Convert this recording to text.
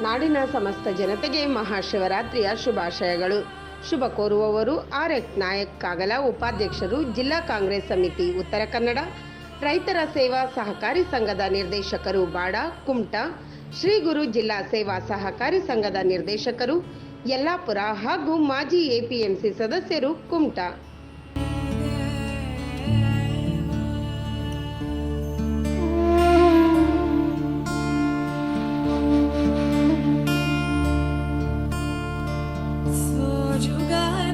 ನಾಡಿನ ಸಮಸ್ತ ಜನತೆಗೆ ಮಹಾಶಿವರಾತ್ರಿಯ ಶುಭಾಶಯಗಳು. ಶುಭ ಕೋರುವವರು ಆರ್ ಎಕ್ ನಾಯಕ್ ಕಾಗಲ, ಉಪಾಧ್ಯಕ್ಷರು ಜಿಲ್ಲಾ ಕಾಂಗ್ರೆಸ್ ಸಮಿತಿ, ಉತ್ತರ ಕನ್ನಡ. ರೈತರ ಸೇವಾ ಸಹಕಾರಿ ಸಂಘದ ನಿರ್ದೇಶಕರು ಬಾಡ, ಕುಮಟ. ಶ್ರೀ ಗುರು ಜಿಲ್ಲಾ ಸೇವಾ ಸಹಕಾರಿ ಸಂಘದ ನಿರ್ದೇಶಕರು ಯಲ್ಲಾಪುರ ಹಾಗೂ ಮಾಜಿ ಎಪಿಎಂಸಿ ಸದಸ್ಯರು ಕುಮಟಾ. you got.